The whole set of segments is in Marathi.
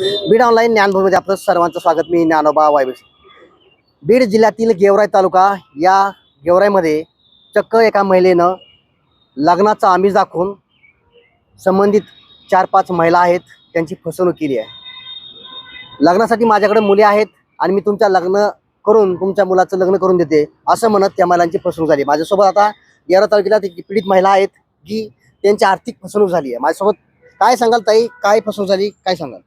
बीड ऑनलाईन ज्ञानभूमीमध्ये आपलं सर्वांचं स्वागत. मी ज्ञानोबा वायबस बीड जिल्ह्यातील गेवराई तालुका या गेवराईमध्ये चक्क एका महिलेनं लग्नाचा आमिष दाखवून संबंधित चार पाच महिला आहेत त्यांची फसवणूक केली आहे. लग्नासाठी माझ्याकडे मुली आहेत आणि मी तुमच्या लग्न करून तुमच्या मुलाचं लग्न करून देते असं म्हणत त्या महिलांची फसवणूक झाली. माझ्यासोबत आता गेवरा तालुक्यात एक पीडित महिला आहेत की त्यांची आर्थिक फसवणूक झाली आहे. माझ्यासोबत काय सांगाल ताई? काय फसवणूक झाली? काय सांगाल?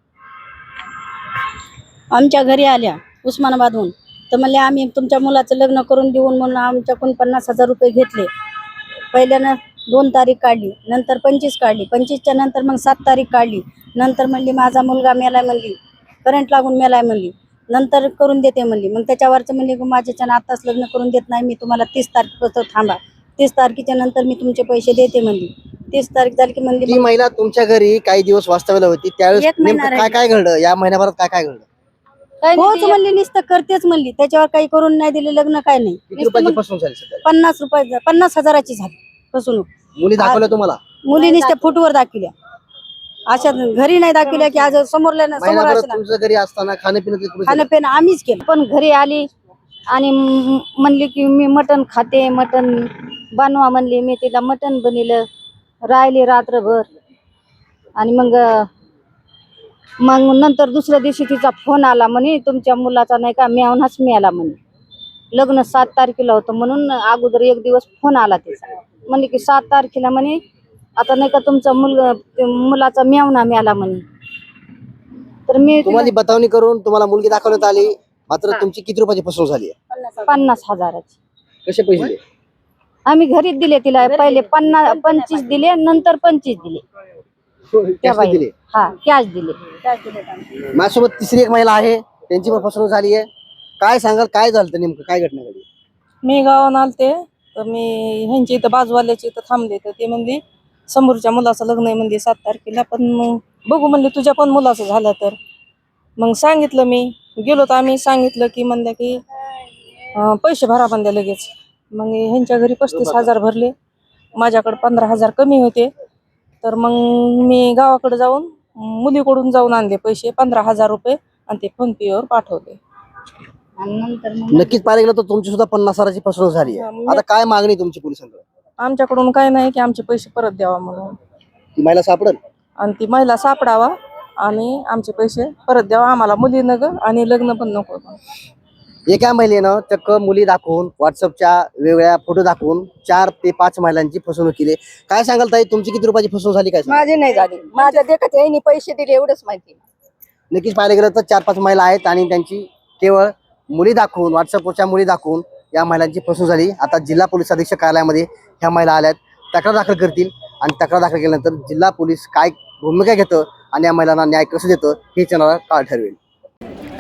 आमच्या घरी आल्या उस्मानाबादहून. तर म्हणले आम्ही तुमच्या मुलाचं लग्न करून देऊन म्हणून आमच्याकडून पन्नास हजार रुपये घेतले. पहिल्यानं दोन तारीख काढली नंतर पंचवीस काढली. पंचवीसच्या नंतर मग सात तारीख काढली. नंतर म्हणली माझा मुलगा मेलाय म्हणली करंट लागून मेलाय म्हणली. नंतर करून देते म्हणली. मग त्याच्यावरचं म्हणली की माझ्याच्यानं आताच लग्न करून देत नाही मी तुम्हाला तीस तारखेपासून थांबा. तीस तारखेच्या नंतर मी तुमचे पैसे देते म्हणली. तीस तारीख झाली की म्हणली ती महिला तुमच्या घरी काही दिवस वास्तव्याला होती त्यावेळेस एक महिना नेमकं काय काय घडलं? या महिन्याभरात काय काय घडलं? होच म्हणली नुसतं करतेच म्हणली. त्याच्यावर काही करून नाही दिले लग्न काय नाही. किती नुसतं रुपयाची मग फसवणूक झाली सध्या? पन्नास रुपये पन्नास हजाराची झाली फसवणूक. मुली दाखवल्या तुम्हाला? मुली नुसत्या फुटवर दाखविल्या. अशा घरी नाही दाखविल्या की आज समोरल्या समोर महिनाभरात असल्या तुमच्या घरी असताना खाणं खाणं आम्हीच केलं. पण घरी आली आणि म- म्हणली की मी मटण खाते मटण बनवा म्हणली. मी तिला मटण बनवलं. राहिली रात्रभर. आणि मग मग नंतर दुसऱ्या दिवशी तिचा फोन आला म्हणे तुमच्या मुलाचा नाही का मेवणाच मिळाला म्हणे. लग्न सात तारखेला होतं म्हणून अगोदर एक दिवस फोन आला तिचा. म्हणे की सात तारखेला म्हणे आता नाही का तुमचा मुलगा ते मुलाचा मेवणा मिळाला म्हणे. तर मी तुम्हाला बतावणी करून तुम्हाला मुलगी दाखवण्यात आली. मात्र तुमची किती रुपयाची फसवणूक झाली? पन्नास हजाराची. कसे पैसे दिले? आम्ही घरीच दिले तिला. पहिले पन्नास पंचवीस दिले नंतर पंचवीस दिले. त्या बाई हा कॅश दिले. माझ्यासोबत तिसरी एक महिला आहे त्यांची पण फसवणूक झाली आहे काय सांगाल काय झालं नेमकं काय घटना घडली? मी गावात आलते तर मी ह्यांच्या इथं बाजूवाल्याच्या इथं थांबले तर ते म्हणले समोरच्या मुलाचं लग्न आहे म्हणजे सात तारखेला. पण मग बघू म्हणले तुझ्या पण मुलाचं झालं तर. मग सांगितलं मी गेलो तर आम्ही सांगितलं की म्हणलं की पैसे भरा म्हणले लगेच. मग ह्यांच्या घरी पस्तीस हजार भरले. माझ्याकडे पंधरा हजार कमी होते. तर मग मी गावाकडे जाऊन मुलीकडून जाऊन आणले पैसे पंधरा हजार रुपये आणि ते फोन पेवर पाठवले. आणि नंतर मग नक्कीच पाहायला गेलं तर तुमची सुद्धा पन्नास हजाराची फसवणूक झाली हा, आहे मी- आता काय मागणी तुमची पोलिसांकडे? आमच्याकडून काय नाही की आमचे पैसे परत द्यावा म्हणून. ती महिला सापडल? आणि ती महिला सापडावा आणि आमचे पैसे परत द्यावा. आम्हाला मुली नग आणि लग्न पण नको. एका महिलेनं चक्क मुली दाखवून व्हॉट्सअपच्या वेगवेगळ्या फोटो दाखवून चार ते पाच महिलांची फसवणूक केली. काय सांगाल ताई तुमची किती रुपयाची फसवणूक झाली काय? माझी नाही झाली. माझ्या देखत यांनी पैसे दिले एवढंच माहिती. नक्कीच पाहायला गेलं तर चार पाच महिला आहेत आणि त्यांची केवळ मुली दाखवून व्हॉट्सअपच्या मुली दाखवून या महिलांची फसवणूक झाली. आता जिल्हा पोलीस अधीक्षक कार्यालयामध्ये ह्या महिला आल्यात. तक्रार दाखल करतील आणि तक्रार दाखल केल्यानंतर जिल्हा पोलीस काय भूमिका घेतं आणि या महिलांना न्याय कसं देतं हे येणारा काळ ठरवेल.